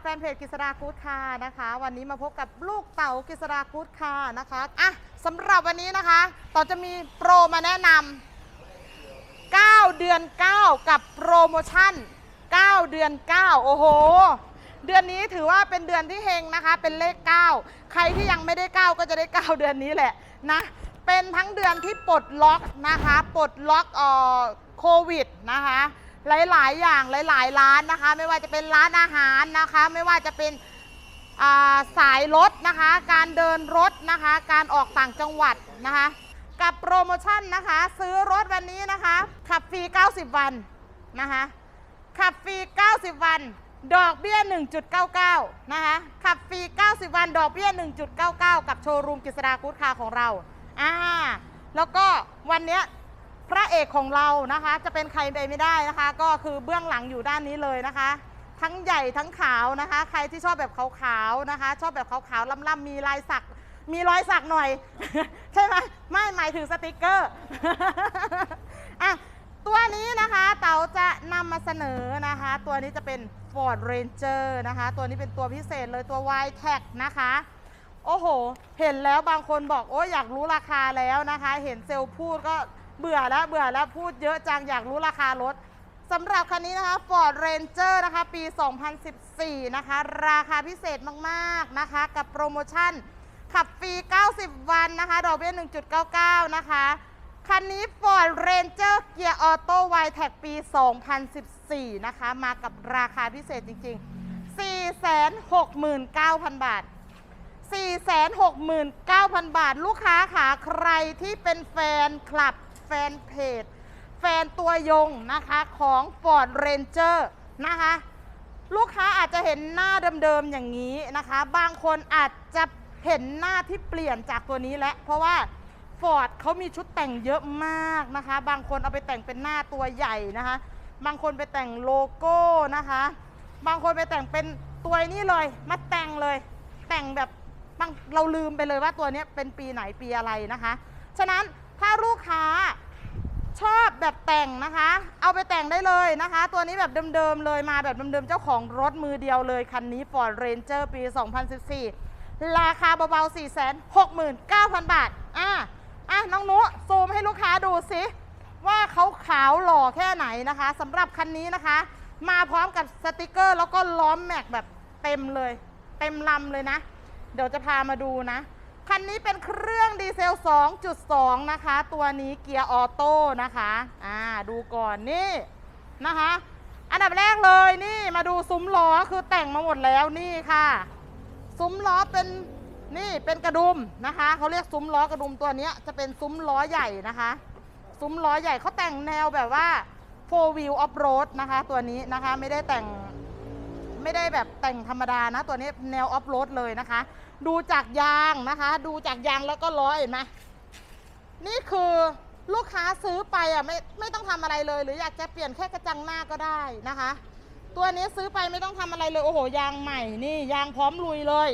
แฟนเพจกฤษดากู๊ดคาร์นะคะ วันนี้มาพบกับลูกเต่ากฤษดากู๊ดคาร์นะคะอะสำหรับวันนี้นะคะต่อจะมีโปรมาแนะนำ9 เดือน 9 กับโปรโมชั่น 9 เดือน 9 โอ้โห เดือนนี้ถือว่าเป็นเดือนที่เฮงนะคะ เป็นเลข 9 ใครที่ยังไม่ได้ 9 ก็จะได้ 9 เดือนนี้แหละนะเป็นทั้งเดือนที่ปลดล็อกนะคะปลดล็อกเอ่อโควิดนะคะ หลาย ๆ อย่างหลาย ๆ ร้านนะคะ ไม่ว่าจะเป็นร้านอาหารนะคะ ไม่ว่าจะเป็นาสายรถนะคะ การเดินรถนะคะ การออกต่างจังหวัดนะคะ กับโปรโมชั่นนะคะ ซื้อรถวันนี้นะคะ ขับฟรี 90 วันนะคะ ขับฟรี 90 วัน ดอกเบี้ย 1.99 นะคะ ขับฟรี 90 วัน ดอกเบี้ย 1.99 กับโชว์รูมกฤษดากู๊ดคาของเราอ่าแล้วก็วันเนี้ย พระเอกของเรานะคะ จะเป็นใครไปไม่ได้นะคะ ก็คือเบื้องหลังอยู่ด้านนี้เลยนะคะ ทั้งใหญ่ทั้งขาวนะคะ ใครที่ชอบแบบขาวๆนะคะ ชอบแบบขาวๆล่ำๆมีลายสักมีรอยสักหน่อย ใช่ไหมไม่หมายถึงสติกเกอร์อะตัวนี้นะคะเต๋าจะนำมาเสนอนะคะ ตัวนี้จะเป็น Ford Ranger นะคะ ตัวนี้เป็นตัวพิเศษเลยตัว y t e c นะคะ โอ้โห เห็นแล้วบางคนบอกโอ้ยอยากรู้ราคาแล้วนะคะ เห็นเซลล์พูดก็ เบื่อแล้วเบื่อแล้วพูดเยอะจังอยากรู้ราคารถสำหรับคันนี้นะคะ Ford Ranger นะคะ ปี 2014 นะคะ ราคาพิเศษมากๆนะคะ กับโปรโมชั่น ขับฟรี 90 วันนะคะ ดอกเบี้ย 1.99 นะคะ คันนี้ Ford Ranger เกียร์ออโต้ y t e c ปี 2014 นะคะ มากับราคาพิเศษจริง ๆ 469,000 บาท 469,000 บาท ลูกค้าขาใครที่เป็นแฟนคลับ แฟนเพจ แฟนตัวยงนะคะของ Ford Ranger นะคะ ลูกค้าอาจจะเห็นหน้าเดิมๆอย่างนี้นะคะ บางคนอาจจะเห็นหน้าที่เปลี่ยนจากตัวนี้แล้วเพราะว่า Ford เขามีชุดแต่งเยอะมากนะคะ บางคนเอาไปแต่งเป็นหน้าตัวใหญ่นะคะ บางคนไปแต่งโลโก้นะคะ บางคนไปแต่งเป็นตัวนี้เลย มาแต่งเลย แต่งแบบบางเราลืมไปเลยว่าตัวนี้เป็นปีไหนปีอะไรนะคะ ฉะนั้น ถ้าลูกค้าชอบแบบแต่งนะคะ เอาไปแต่งได้เลยนะคะ ตัวนี้แบบเดิมๆเลยมาแบบเดิมๆเจ้าของรถมือเดียวเลย คันนี้ Ford Ranger ปี 2014 ราคาเบาๆ 469,000 บาท อะอะน้องนุซูมให้ลูกค้าดูสิ ว่าเขาขาวหล่อแค่ไหนนะคะสำหรับคันนี้นะคะ มาพร้อมกับสติกเกอร์ แล้วก็ล้อมแม็กแบบเต็มเลย เต็มลำเลยนะ เดี๋ยวจะพามาดูนะ คันนี้เป็นเครื่องดีเซล 2.2 นะคะ ตัวนี้เกียร์ออโต้นะคะ อ่า ดูก่อนนี่นะคะ อันดับแรกเลยนี่มาดูซุ้มล้อคือแต่งมาหมดแล้วนี่ค่ะ ซุ้มล้อเป็นนี่เป็นกระดุมนะคะเขาเรียกซุ้มล้อกระดุมตัวนี้จะเป็นซุ้มล้อใหญ่นะคะ ซุ้มล้อใหญ่เขาแต่งแนวแบบว่า four wheel off road นะคะ ตัวนี้นะคะไม่ได้แต่งไม่ได้แบบแต่งธรรมดานะ ตัวนี้แนวออฟโรดเลยนะคะ ดูจากยางนะคะ ดูจากยางแล้วก็ล้อเห็นไหมนี่คือลูกค้าซื้อไปอะไม่ไม่ต้องทำอะไรเลย หรืออยากจะเปลี่ยนแค่กระจังหน้าก็ได้นะคะ ตัวนี้ซื้อไปไม่ต้องทำอะไรเลย โอ้โห ยางใหม่นี่ยางพร้อมลุยเลย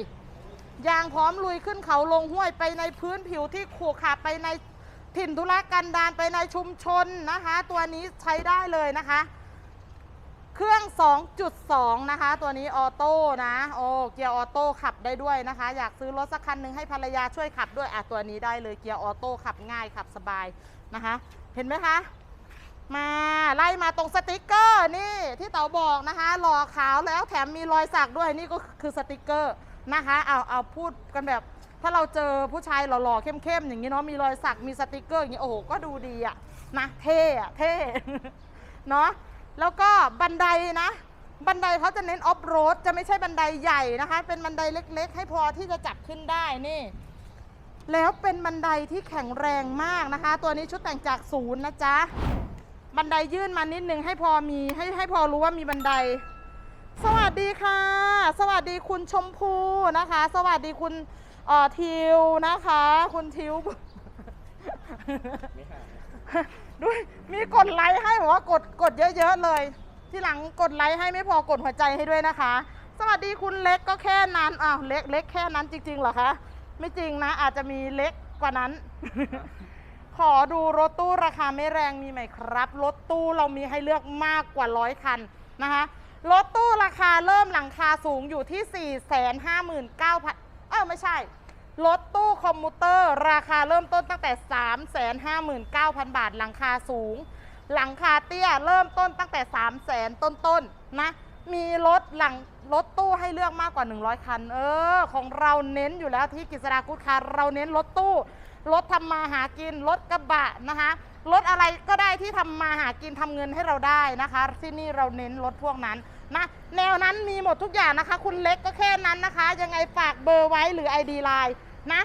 ยางพร้อมลุยขึ้นเขาลงห้วยไปในพื้นผิวที่ขรุขระไปในถิ่นธุรกันดารไปในชุมชนนะคะ ตัวนี้ใช้ได้เลยนะคะ เครื่อง 2.2 นะคะ ตัวนี้ออโต้นะโอ้เกียร์ออโต้ขับได้ด้วยนะคะ อยากซื้อรถสักคันหนึ่งให้ภรรยาช่วยขับด้วยอะตัวนี้ได้เลยเกียร์ออโต้ขับง่ายขับสบายนะคะ เห็นไหมคะ มาไล่มาตรงสติกเกอร์นี่ที่เต๋าบอกนะคะหล่อขาวแล้วแถมมีรอยสักด้วยนี่ก็คือสติกเกอร์นะคะเอาเอาพูดกันแบบถ้าเราเจอผู้ชายหล่อๆเข้มๆอย่างนี้เนาะมีรอยสักมีสติกเกอร์อย่างนี้โอ้โหก็ดูดีอะนะเท่อะเท่เนาะ แล้วก็บันไดนะ บันไดเขาจะเน้นออฟโรดจะไม่ใช่บันไดใหญ่นะคะ เป็นบันไดเล็กๆ ให้พอที่จะจับขึ้นได้นี่ แล้วเป็นบันไดที่แข็งแรงมากนะคะ ตัวนี้ชุดแต่งจากศูนย์นะจ๊ะ บันไดยื่นมานิดนึงให้พอมีให้ให้พอรู้ว่ามีบันได สวัสดีค่ะ สวัสดีคุณชมพูนะคะ สวัสดีคุณเอ่อทิวนะคะ คุณทิว ด้วยมีกดไลค์ให้บอกว่ากดกดเยอะๆเลย ที่หลังกดไลค์ให้ไม่พอกดหัวใจให้ด้วยนะคะ สวัสดีคุณเล็กก็แค่นั้นอ้าวเล็กเล็กแค่นั้นจริงๆเหรอคะไม่จริงนะ อาจจะมีเล็กกว่านั้น ขอดูรถตู้ราคาไม่แรงมีไหมครับ รถตู้เรามีให้เลือกมากกว่าร้อยคันนะคะรถตู้ราคาเริ่มหลังคาสูงอยู่ที่ 459,000เออไม่ใช่ รถตู้คอมมูเตอร์ ราคาเริ่มต้นตั้งแต่ 359,000 บาท หลังคาสูง หลังคาเตี้ยเริ่มต้นตั้งแต่ 3 0 0 0 0 0ต้นๆนนะมีรถหลังรถตู้ให้เลือกมากกว่า 100 คัน เออ ของเราเน้นอยู่แล้วที่กิษดากุ๊ดคารเราเน้นรถตู้รถทำมาหากินรถกระบะนะคะรถอะไรก็ได้ที่ทำมาหากินทำเงินให้เราได้นะคะ ที่นี่เราเน้นรถพวกนั้น นะแนวนั้นมีหมดทุกอย่างนะคะ คุณเล็กก็แค่นั้นนะคะ ยังไงฝากเบอร์ไว้หรือ ID Line นะ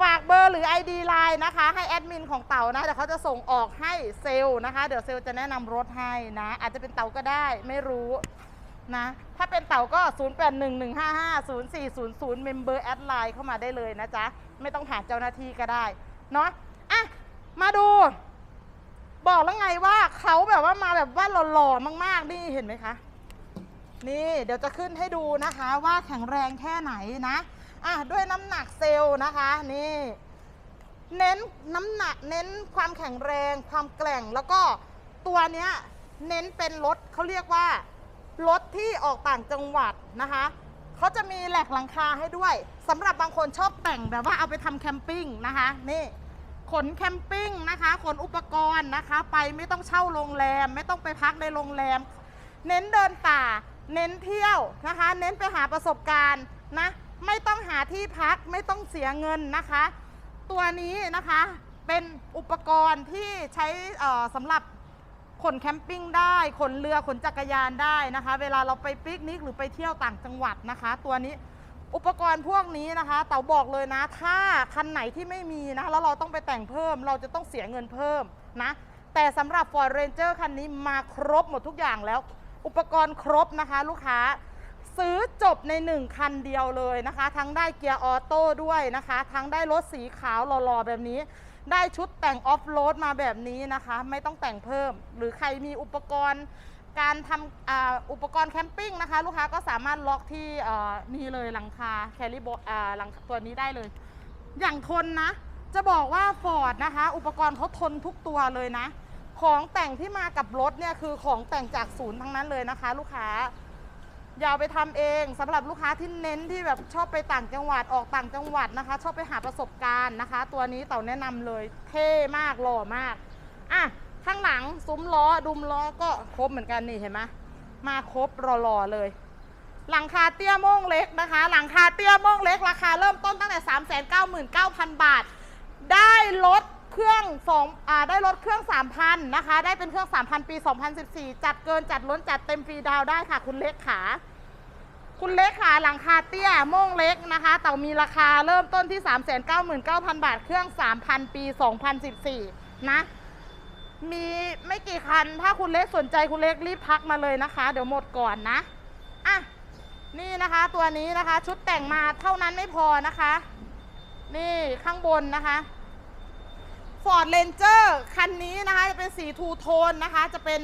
ฝากเบอร์หรือ ID Line นะคะ ให้แอดมินของเต่านะเดี๋ยวเขาจะส่งออกให้เซลล์นะคะ เดี๋ยวเซลล์จะแนะนำรถให้นะ อาจจะเป็นเต่าก็ได้ไม่รู้นะ ถ้าเป็นเต่าก็ 0811550400 Member Add Line เข้ามาได้เลยนะจ๊ะ ไม่ต้องผ่านเจ้าหน้าที่ก็ได้ เนาะอะ มาดู บอกแล้วไงว่าเขาแบบว่ามาแบบว่าหล่อๆมาก ๆ นี่เห็นไหมคะ นี่เดี๋ยวจะขึ้นให้ดูนะคะว่าแข็งแรงแค่ไหนนะอะด้วยน้ำหนักเซลล์นะคะนี่ เน้นน้ำหนักเน้นความแข็งแรง ความแกร่งแล้วก็ตัวเนี้ยเน้นเป็นรถเขาเรียกว่ารถที่ออกต่างจังหวัดนะคะเขาจะมีแหลกหลังคาให้ด้วยสำหรับบางคนชอบแต่งแบบว่าเอาไปทำแคมปิ้งนะคะนี่ขนแคมปิ้งนะคะขนอุปกรณ์นะคะ ไปไม่ต้องเช่าโรงแรม ไม่ต้องไปพักในโรงแรม เน้นเดินป่า เน้นเที่ยวนะคะ เน้นไปหาประสบการณ์นะไม่ต้องหาที่พักไม่ต้องเสียเงินนะคะ ตัวนี้นะคะเป็นอุปกรณ์ที่ใช้สำหรับขนแคมปิ้งได้ขนเรือขนจักรยานได้นะคะ เวลาเราไปปิกนิกหรือไปเที่ยวต่างจังหวัดนะคะ ตัวนี้อุปกรณ์พวกนี้นะคะเต๋าบอกเลยนะ ถ้าคันไหนที่ไม่มีนะแล้วเราต้องไปแต่งเพิ่ม เราจะต้องเสียเงินเพิ่มนะแต่สำหรับ Ford Ranger คันนี้มาครบหมดทุกอย่างแล้ว อุปกรณ์ครบนะคะลูกค้า ซื้อจบใน 1 คันเดียวเลยนะคะ ทั้งได้เกียร์ออโต้ด้วยนะคะ ทั้งได้รถสีขาวหล่อๆแบบนี้ ได้ชุดแต่งออฟโรดมาแบบนี้นะคะ ไม่ต้องแต่งเพิ่ม หรือใครมีอุปกรณ์การทำออุปกรณ์แคมปิ้งนะคะ ลูกค้าก็สามารถล็อกที่นี่เลยหลังคาแคลิโบอ่าหลังตัวนี้ได้เลย อย่างทนนะ จะบอกว่าฟอร์ดนะคะ อุปกรณ์เขาทนทุกตัวเลยนะ ของแต่งที่มากับรถเนี่ยคือของแต่งจากศูนย์ทั้งนั้นเลยนะคะ ลูกค้าอย่าไปทำเองสำหรับลูกค้าที่เน้นที่แบบชอบไปต่างจังหวัดออกต่างจังหวัดนะคะ ชอบไปหาประสบการณ์นะคะ ตัวนี้เต่าแนะนำเลย เท่มากหล่อมากอะข้างหลังซุ้มล้อดุมล้อก็ครบเหมือนกันนี่เห็นไหมมาครบรอๆเลย หลังคาเตี้ยโม่งเล็กนะคะ หลังคาเตี้ยโม่งเล็ก ราคาเริ่มต้นตั้งแต่ 399,000 บาท ได้รถ เครื่องสองอ่าได้รถเครื่อง 3,000 นะคะ ได้เป็นเครื่อง 3,000 ปี 2014 จัดเกินจัดล้นจัดเต็มฟรีดาวได้ค่ะ คุณเล็กขา คุณเล็กขาหลังคาเตี้ยโม่งเล็กนะคะ แต่มีราคาเริ่มต้นที่ 399,000 บาท เครื่อง 3,000 ปี 2014 นะ มีไม่กี่คัน ถ้าคุณเล็กสนใจคุณเล็กรีบทักมาเลยนะคะ เดี๋ยวหมดก่อนนะ อะ นี่นะคะตัวนี้นะคะ ชุดแต่งมาเท่านั้นไม่พอนะคะ นี่ข้างบนนะคะ Ford Ranger คันนี้นะคะจะเป็นสีทูโทนนะคะจะเป็น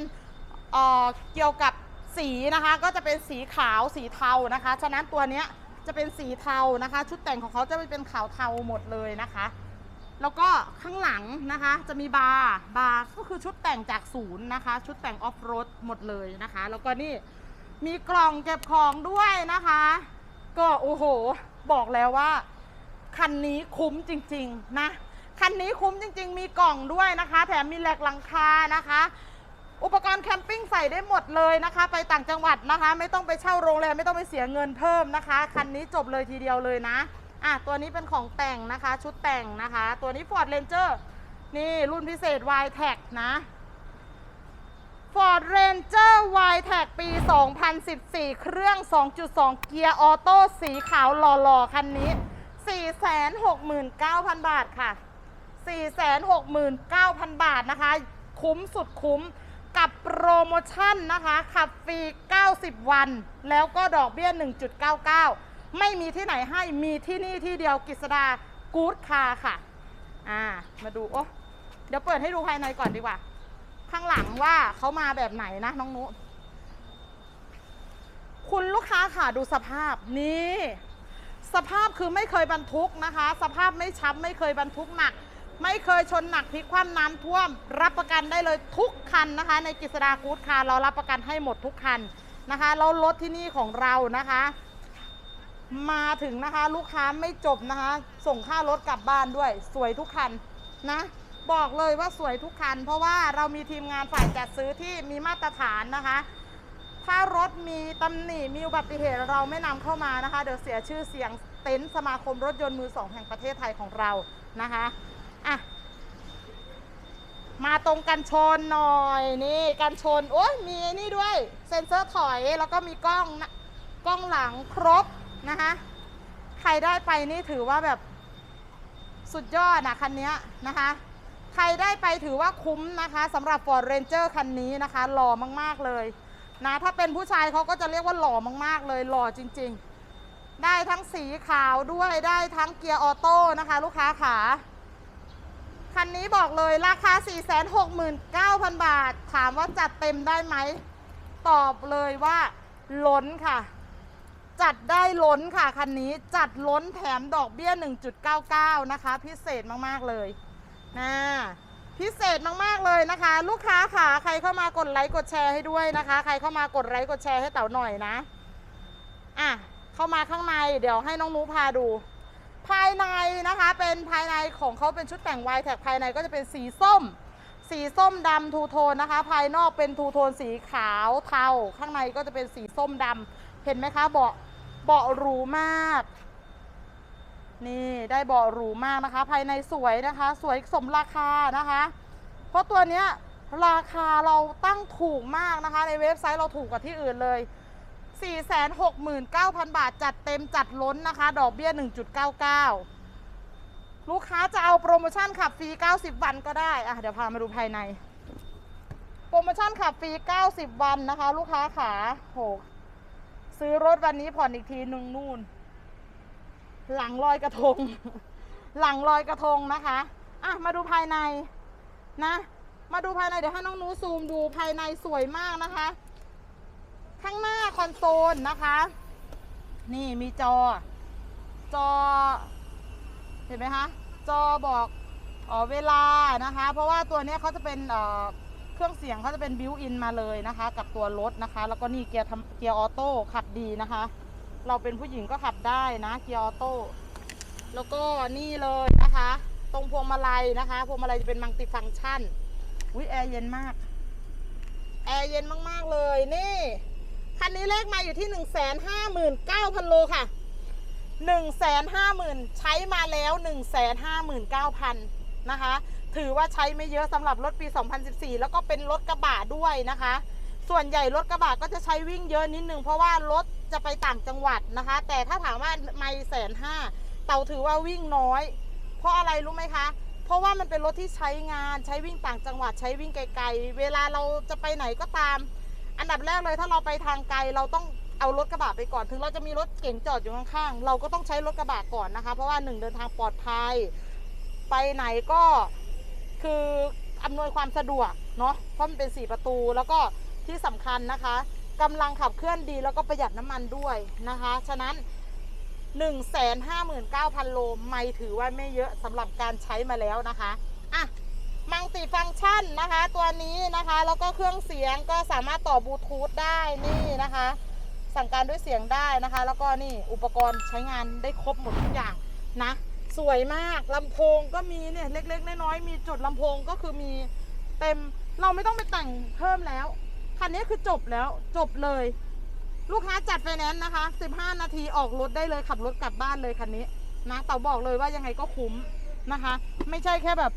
เอ่อเกี่ยวกับสีนะคะก็จะเป็นสีขาวสีเทานะคะ ฉะนั้นตัวเนี้ยจะเป็นสีเทานะคะ ชุดแต่งของเขาจะเป็นขาวเทาหมดเลยนะคะ แล้วก็ข้างหลังนะคะจะมีบาร์บาร์ก็คือชุดแต่งจากศูนย์นะคะ ชุดแต่งออฟโรดหมดเลยนะคะ แล้วก็นี่มีกล่องเก็บของด้วยนะคะ ก็โอ้โห บอกแล้วว่า คันนี้คุ้มจริง ๆ นะ คันนี้คุ้มจริง ๆ มีกล่องด้วยนะคะ แถมมีแหลกหลังคานะคะ อุปกรณ์แคมปิ้งใส่ได้หมดเลยนะคะ ไปต่างจังหวัดนะคะ ไม่ต้องไปเช่าโรงแรมไม่ต้องไปเสียเงินเพิ่มนะคะ คันนี้จบเลยทีเดียวเลยนะอะตัวนี้เป็นของแต่งนะคะ ชุดแต่งนะคะ ตัวนี้ Ford Ranger นี่รุ่นพิเศษ y t e c นะ Ford Ranger y t e c ปี 2014 เครื่อง 2.2 เกียร์ออโต้สีขาวหล่อๆ คันนี้ 469,000 บาทค่ะ 469,000 บาทนะคะ คุ้มสุดคุ้มกับโปรโมชั่นนะคะ ขับฟรี 90 วัน แล้วก็ดอกเบี้ย 1.99 ไม่มีที่ไหนให้มีที่นี่ที่เดียวกิษดากู๊ดคาค่ะ อ่า มาดู โอ้เดี๋ยวเปิดให้ดูภายในก่อนดีกว่า ข้างหลังว่าเขามาแบบไหนนะน้องนุคุณลูกค้าค่ะดูสภาพนี่ สภาพคือไม่เคยบรรทุกนะคะ สภาพไม่ช้ำไม่เคยบรรทุกหนัก ไม่เคยชนหนักพลิกคว่ำน้ำท่วม รับประกันได้เลยทุกคันนะคะ ในกิษดากู๊ดคาร์เรารับประกันให้หมดทุกคันนะคะแล้วรถที่นี่ของเรานะคะ มาถึงนะคะลูกค้าไม่จบนะคะ ส่งค่ารถกลับบ้านด้วย สวยทุกคันนะ บอกเลยว่าสวยทุกคัน เพราะว่าเรามีทีมงานฝ่ายจัดซื้อที่มีมาตรฐานนะคะ ถ้ารถมีตำหนิมีอุบัติเหตุเราไม่นำเข้ามานะคะ เดี๋ยวเสียชื่อเสียงเต็นท์สมาคมรถยนต์มือสองแห่งประเทศไทยของเรานะคะ อะ มาตรงกันชนหน่อยนี่กันชน โอ้ยมีนี่ด้วย เซ็นเซอร์ถอยแล้วก็มีกล้องกล้องหลังครบนะคะใครได้ไปนี่ถือว่าแบบสุดยอดนะคันนี้นะคะ ใครได้ไปถือว่าคุ้มนะคะสำหรับ Ford Ranger คันนี้นะคะ หล่อมากๆเลยนะถ้าเป็นผู้ชายเขาก็จะเรียกว่าหล่อมากๆเลยหล่อจริง ๆ ได้ทั้งสีขาวด้วยได้ทั้งเกียร์ออโต้นะคะ ลูกค้าขา คันนี้บอกเลยราคา 469,000 บาท ถามว่าจัดเต็มได้ไหม ตอบเลยว่าล้นค่ะ จัดได้ล้นค่ะ คันนี้จัดล้นแถมดอกเบี้ย 1.99 นะคะ พิเศษมากๆเลยนะพิเศษมากๆเลยนะคะ ลูกค้าค่ะใครเข้ามากดไลค์กดแชร์ให้ด้วยนะคะ ใครเข้ามากดไลค์กดแชร์ให้เต๋าหน่อยนะ อะ เข้ามาข้างในเดี๋ยวให้น้องนูพาดู ภายในนะคะเป็นภายในของเขาเป็นชุดแต่งวายแท็กภายในก็จะเป็นสีส้ม สีส้มดำทูโทนนะคะ ภายนอกเป็นทูโทนสีขาวเทาข้างในก็จะเป็นสีส้มดำเห็นไหมคะเบาะเบาะหรูมาก นี่ได้เบาะหรูมากนะคะ ภายในสวยนะคะ สวยสมราคานะคะ เพราะตัวเนี้ยราคาเราตั้งถูกมากนะคะ ในเว็บไซต์เราถูกกว่าที่อื่นเลย 469,000 บาท จัดเต็มจัดล้นนะคะ ดอกเบี้ย 1.99 ลูกค้าจะเอาโปรโมชั่นขับฟรี 90 วันก็ได้อะเดี๋ยวพามาดูภายใน โปรโมชั่นขับฟรี 90 วันนะคะ ลูกค้าขาโหซื้อรถวันนี้ผ่อนอีกทีนึ่งนู่น หลังลอยกระทง หลังลอยกระทงนะคะอะมาดูภายในนะ มาดูภายในเดี๋ยวให้น้องนูซูมดูภายในสวยมากนะคะ ข้างหน้าคอนโซลนะคะ นี่มีจอ จอ เห็นไหมคะ จอบอกเออเวลานะคะ เพราะว่าตัวนี้เขาจะเป็นเเครื่องเสียงเขาจะเป็นบิวอินมาเลยนะคะ กับตัวรถนะคะ แล้วก็นี่เกียร์ทเกียร์ออโต้ขับดีนะคะ เราเป็นผู้หญิงก็ขับได้นะเกียร์ออโต้แล้วก็นี่เลยนะคะ ตรงพวงมาลัยนะคะพวงมาลัยจะเป็นมัลติฟังก์ชันวิแอร์เย็นมากแอร์เย็นมาก ๆ เลย นี่ คันนี้เลขมาอยู่ที่ 1 5 9 0 0 0 โลค่ะ 1 5 0 0 0 0 ใช้มาแล้ว 1 5 9 0 0 0 นะคะ ถือว่าใช้ไม่เยอะสำหรับรถปี 2014 แล้วก็เป็นรถกระบะด้วยนะคะ ส่วนใหญ่รถกระบะก็จะใช้วิ่งเยอะนิดนึง เพราะว่ารถจะไปต่างจังหวัดนะคะ แต่ถ้าถามว่าไม่แสนห้าเต่าถือว่าวิ่งน้อย เพราะอะไรรู้ไหมคะเพราะว่ามันเป็นรถที่ใช้งานใช้วิ่งต่างจังหวัดใช้วิ่งไกลๆ เวลาเราจะไปไหนก็ตาม อันดับแรกเลยถ้าเราไปทางไกลเราต้องเอารถกระบะไปก่อน ถึงเราจะมีรถเก๋งจอดอยู่ข้างๆ เราก็ต้องใช้รถกระบะก่อนนะคะ เพราะว่าหนึ่งเดินทางปลอดภัย ไปไหนก็คืออำนวยความสะดวกเนาะ เพราะมันเป็นสี่ประตู แล้วก็ที่สำคัญนะคะกำลังขับเคลื่อนดีแล้วก็ประหยัดน้ำมันด้วยนะคะ ฉะนั้น 159,000 โลไม่ถือว่าไม่เยอะสำหรับการใช้มาแล้วนะคะ อะ มัลติฟังก์ชันนะคะ ตัวนี้นะคะ แล้วก็เครื่องเสียงก็สามารถต่อบลูทูธได้นี่นะคะ สั่งการด้วยเสียงได้นะคะ แล้วก็นี่อุปกรณ์ใช้งานได้ครบหมดทุกอย่างนะ สวยมากลำโพงก็มีเนี่ยเล็ก ๆ น้อยๆมีจุดลำโพงก็คือมีเต็มเราไม่ต้องไปแต่งเพิ่มแล้วคันนี้คือจบแล้วจบเลย ลูกค้าจัดไฟแนนซ์นะคะ 15 นาทีออกรถได้เลยขับรถกลับบ้านเลยคันนี้นะเต่าบอกเลยว่ายังไงก็คุ้มนะคะ ไม่ใช่แค่แบบ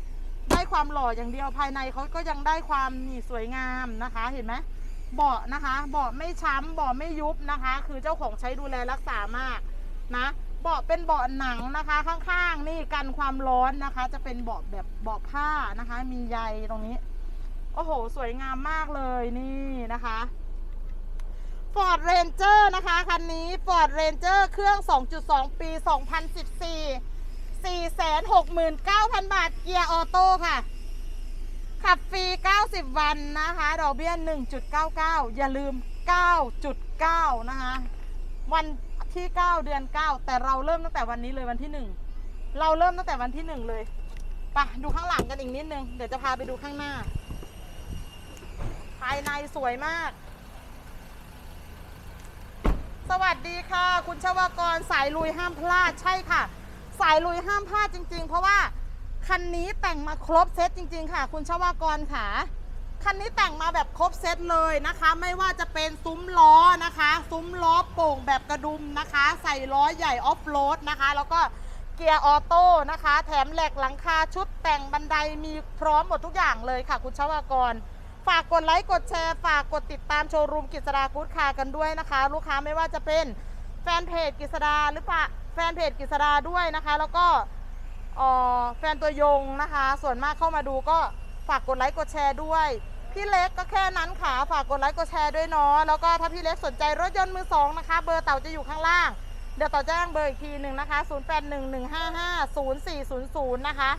ได้ความหล่ออย่างเดียวภายในเขาก็ยังได้ความนี่สวยงามนะคะ เห็นไหมเบาะนะคะเบาะไม่ช้ำเบาะไม่ยุบนะคะ คือเจ้าของใช้ดูแลรักษามากนะเบาะเป็นเบาะหนังนะคะ ข้างๆ นี่กันความร้อนนะคะ จะเป็นเบาะแบบเบาะผ้านะคะ มีใยตรงนี้ โอ้โห สวยงามมากเลยนี่นะคะ Ford Ranger นะคะ คันนี้ Ford Ranger เครื่อง 2.2 ปี 2014 469,000 บาท เกียร์ออโต้ค่ะ ขับฟรี 90 วันนะคะ ดอกเบี้ย 1.99 อย่าลืม 9.9 นะคะ วันที่ 9 เดือน 9 แต่เราเริ่มตั้งแต่วันนี้เลยวันที่ 1 เราเริ่มตั้งแต่วันที่ 1 เลยไปดูข้างหลังกันอีกนิดนึง เดี๋ยวจะพาไปดูข้างหน้า ภายในสวยมาก สวัสดีค่ะ คุณชวากรสายลุยห้ามพลาดใช่ค่ะ สายลุยห้ามพลาดจริง ๆ เพราะว่าคันนี้แต่งมาครบเซตจริง ๆ ค่ะ คุณชวากรค่ะคันนี้แต่งมาแบบครบเซตเลยนะคะ ไม่ว่าจะเป็นซุ้มล้อนะคะ ซุ้มล้อโป่งแบบกระดุมนะคะ ใส่ล้อใหญ่ออฟโรดนะคะ แล้วก็เกียร์ออโต้นะคะ แถมแหลกหลังคาชุดแต่งบันไดมีพร้อมหมดทุกอย่างเลยค่ะ คุณชวากร ฝากกดไลค์กดแชร์ฝากกดติดตามโชว์รูมกิจสดากู๊ดคากันด้วยนะคะ ลูกค้าไม่ว่าจะเป็นแฟนเพจกิจสดาหรือเปล่า แฟนเพจกิจสดาด้วยนะคะ แล้วก็แฟนตัวยงนะคะ ส่วนมากเข้ามาดูก็ฝากกดไลค์กดแชร์ด้วย พี่เล็กก็แค่นั้นค่ะฝากกดไลค์กดแชร์ด้วยเนาะแล้วก็ถ้าพี่เล็กสนใจรถยนต์มือสองนะคะ เบอร์เต่าจะอยู่ข้างล่าง เดี๋ยวต่อแจ้งเบอร์อีกทีหนึ่งนะคะ 0811550400 นะคะ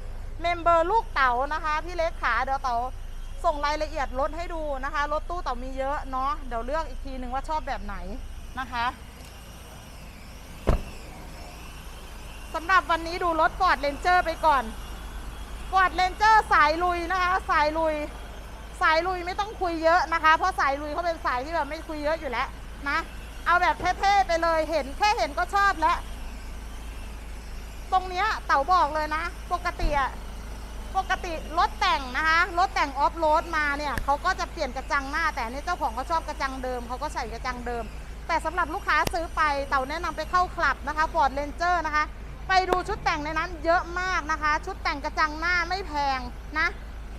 เมมเบอร์ลูกเต๋านะคะ พี่เล็กขาเดี๋ยวเต๋าส่งรายละเอียดรถให้ดูนะคะ รถตู้เต๋ามีเยอะเนาะเดี๋ยวเลือกอีกทีหนึ่งว่าชอบแบบไหนนะคะ สำหรับวันนี้ดูรถ Ford Ranger ไปก่อน Ford Ranger สายลุยนะคะ สายลุย สายลุยไม่ต้องคุยเยอะนะคะ เพราะสายลุยเขาเป็นสายที่แบบไม่คุยเยอะอยู่แล้วนะ เอาแบบเท่ๆไปเลยเห็นแค่เห็นก็ชอบแล้ว ตรงเนี้ยเต๋าบอกเลยนะ ปกติอะปกติรถแต่งนะคะรถแต่งออฟโรดมาเนี่ยเขาก็จะเปลี่ยนกระจังหน้า แต่นี่เจ้าของเขาชอบกระจังเดิมเขาก็ใส่กระจังเดิม แต่สำหรับลูกค้าซื้อไปเต๋าแนะนำไปเข้าคลับนะคะฟอร์ดเรนเจอร์นะคะ ไปดูชุดแต่งในนั้นเยอะมากนะคะ ชุดแต่งกระจังหน้าไม่แพงนะ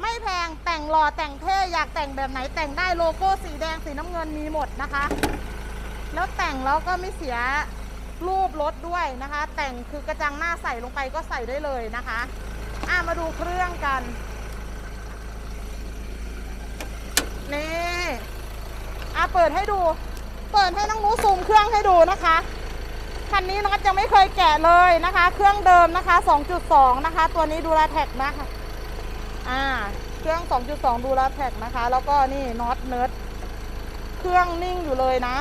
ไม่แพงแต่งหล่อแต่งเท่อยากแต่งแบบไหนแต่งได้โลโก้สีแดงสีน้ำเงินมีหมดนะคะ แล้วแต่งแล้วก็ไม่เสียรูปรถด้วยนะคะ แต่งคือกระจังหน้าใส่ลงไปก็ใส่ได้เลยนะคะอะมาดูเครื่องกันนี่อะเปิดให้ดู เปิดให้น้องนูซูมเครื่องให้ดูนะคะ คันนี้น็อตยังไม่เคยแกะเลยนะคะ เครื่องเดิมนะคะ 2.2 นะคะ ตัวนี้ดูแลแท็กนะคะอ่า เครื่อง 2.2 ดูแลแท็กนะคะ แล้วก็นี่น็อตเนิร์ดเครื่องนิ่งอยู่เลยนะ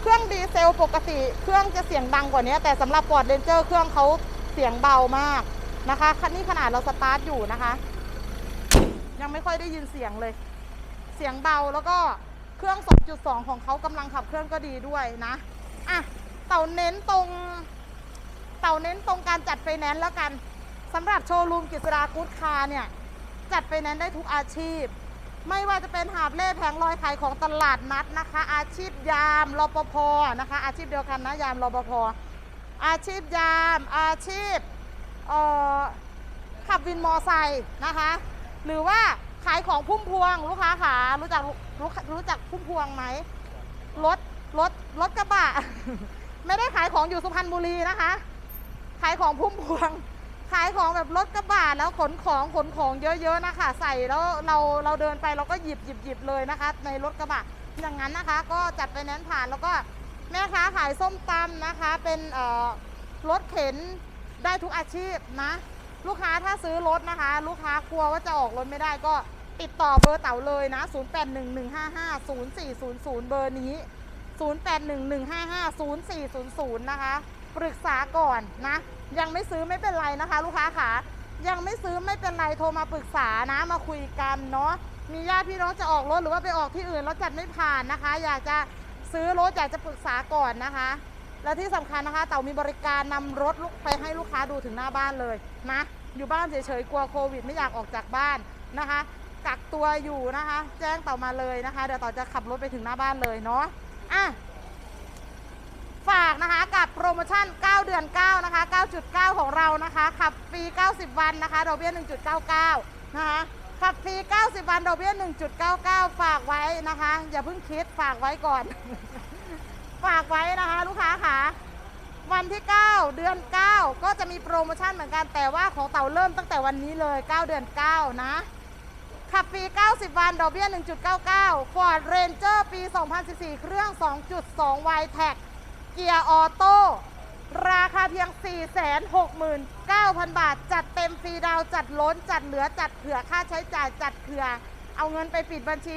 เครื่องดีเซลปกติ เครื่องจะเสียงดังกว่านี้ แต่สำหรับ Ford Ranger เครื่องเขาเสียงเบามากนะคะคันนี้ขนาดเราสตาร์ทอยู่นะคะ ยังไม่ค่อยได้ยินเสียงเลย เสียงเบาแล้วก็เครื่อง 2.2 ของเขากำลังขับเครื่องก็ดีด้วยนะอะ ต่าเน้นตรงเต่าเน้นตรงการจัดไฟแนนซ์แล้วกันสำหรับโชว์รูมกิษรากูดคาเนี่ย จัดไฟแนนซ์ได้ทุกอาชีพ ไม่ว่าจะเป็นหาบเล่แผงลอยขายของตลาดนัดนะคะ อาชีพยามรปภนะคะ อาชีพเดียวกันนะยามรปภอาชีพยาม อาชีพขับวินมอไซค์นะคะ หรือว่าขายของพุ่มพวงลูกค้าขารู้จักรู้รู้จักพุ่มพวงไหมรถรถรถกระบะ ไม่ได้ขายของอยู่สุพรรณบุรีนะคะ ขายของพุ่มพวง ขายของแบบรถกระบะแล้วขนของขนของเยอะๆนะคะ ใส่แล้วเราเราเดินไปเราก็หยิบหยิบหยิบเลยนะคะ ในรถกระบะอย่างนั้นนะคะ ก็จัดไปแนนผ่านแล้วก็แม่ค้าขายส้มตำนะคะ เป็นรถเข็นได้ทุกอาชีพนะ ลูกค้าถ้าซื้อรถนะคะ ลูกค้ากลัวว่าจะออกรถไม่ได้ก็ติดต่อเบอร์เต๋าเลยนะ 0811550400 เบอร์นี้ 0811550400 นะคะ ปรึกษาก่อนนะ ยังไม่ซื้อไม่เป็นไรนะคะ ลูกค้าขายังไม่ซื้อไม่เป็นไรโทรมาปรึกษานะมาคุยกันเนาะมีญาติพี่น้องจะออกรถหรือว่าไปออกที่อื่นแล้วจัดไม่ผ่านนะคะ อยากจะซื้อรถอยากจะปรึกษาก่อนนะคะ และที่สำคัญนะคะ เต่ามีบริการนำรถลูกไปให้ลูกค้าดูถึงหน้าบ้านเลยนะอยู่บ้านเฉยๆกลัวโควิด ไม่อยากออกจากบ้านนะคะกักตัวอยู่นะคะ แจ้งเต่ามาเลยนะคะ เดี๋ยวเต่าจะขับรถไปถึงหน้าบ้านเลยเนาะ อะฝากนะคะกับโปรโมชั่น 9 เดือน 9 นะคะ 9.9 ของเรานะคะ ขับฟรี 90 วันนะคะดอกเบี้ย 1.99 นะคะ ขับฟรี 90 วันดอกเบี้ย 1.99 ฝากไว้นะคะ อย่าเพิ่งคิดฝากไว้ก่อน ฝากไว้นะคะลูกค้าค่ะ วันที่ 9 เดือน 9 ก็จะมีโปรโมชั่นเหมือนกันแต่ว่าของเต่าเริ่มตั้งแต่วันนี้เลย 9 เดือน 9 นะ ขับฟรี 90 วัน ดอกเบี้ย 1.99 Ford Ranger ปี 2014 เครื่อง 2.2 y t e c เกียร์ออโต้ ราคาเพียง 469,000 บาท จัดเต็มฟรีดาว จัดล้น จัดเหลือ จัดเผื่อค่าใช้จ่าย จัดเผื่อ เอาเงินไปปิดบัญชี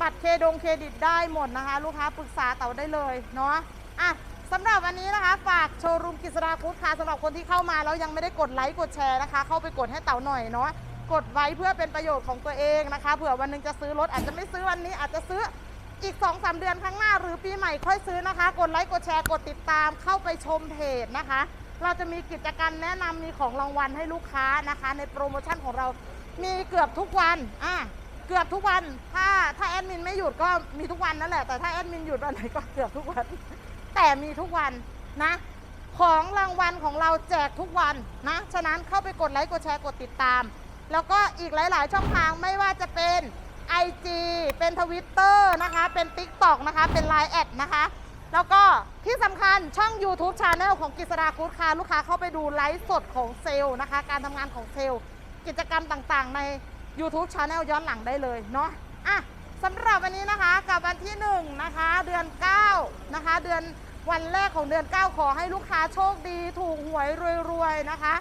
บัตรเครดงเครดิตได้หมดนะคะ ลูกค้าปรึกษาเต่าได้เลยเนาะ อะสำหรับวันนี้นะคะ ฝากโชว์รูมกิษราคุดค่ะสำหรับคนที่เข้ามาแล้วยังไม่ได้กดไลค์กดแชร์นะคะ เข้าไปกดให้เต่าหน่อยเนาะ กดไว้เพื่อเป็นประโยชน์ของตัวเองนะคะ เผื่อวันหนึงจะซื้อรถอาจจะไม่ซื้อวันนี้อาจจะซื้ออีก2อสเดือนข้างหน้าหรือปีใหม่ค่อยซื้อนะคะ กดไลค์กดแชร์กดติดตามเข้าไปชมเพจนะคะ เราจะมีกิจกรรมแนะนำมีของรางวัลให้ลูกค้านะคะ ในโปรโมชั่นของเรามีเกือบทุกวันอะเกือบทุกวัน ถ้าถ้าแอดมินไม่หยุดก็มีทุกวันนั่นแหละ แต่ถ้าแอดมินหยุดวันไหนก็เกือบทุกวัน แต่มีทุกวันนะ ของรางวัลของเราแจกทุกวันนะ ฉะนั้นเข้าไปกดไลค์กดแชร์กดติดตาม แล้วก็อีกหลาย ๆ ช่องทางไม่ว่าจะเป็น IG เป็น Twitter นะคะ เป็น TikTok นะคะ เป็น Line แอดนะคะ แล้วก็ที่สำคัญช่อง YouTube Channel ของกิษราคูดคาลูกค้าเข้าไปดูไลฟ์สดของเซลล์นะคะ การทำงานของเซลล์ กิจกรรมต่าง ๆ ใน YouTube Channel ย้อนหลังได้เลยเนาะอะสำหรับวันนี้นะคะกับวันที่1นะคะเดือน9นะคะ เดือนวันแรกของเดือน 9 ขอให้ลูกค้าโชคดี ถูกหวยรวยๆนะคะ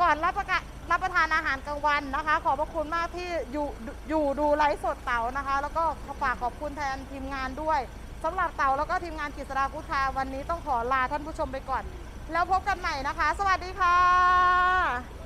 ก่อนรับประกะ รับประทานอาหารกลางวันนะคะ ขอบพระคุณมากที่อยู่อยู่ดูไลฟ์สดเต่านะคะ แล้วก็ฝากขอบคุณแทนทีมงานด้วยสำหรับเต่าแล้วก็ทีมงานกิจราพุทธาวันนี้ต้องขอลาท่านผู้ชมไปก่อน แล้วพบกันใหม่นะคะ สวัสดีค่ะ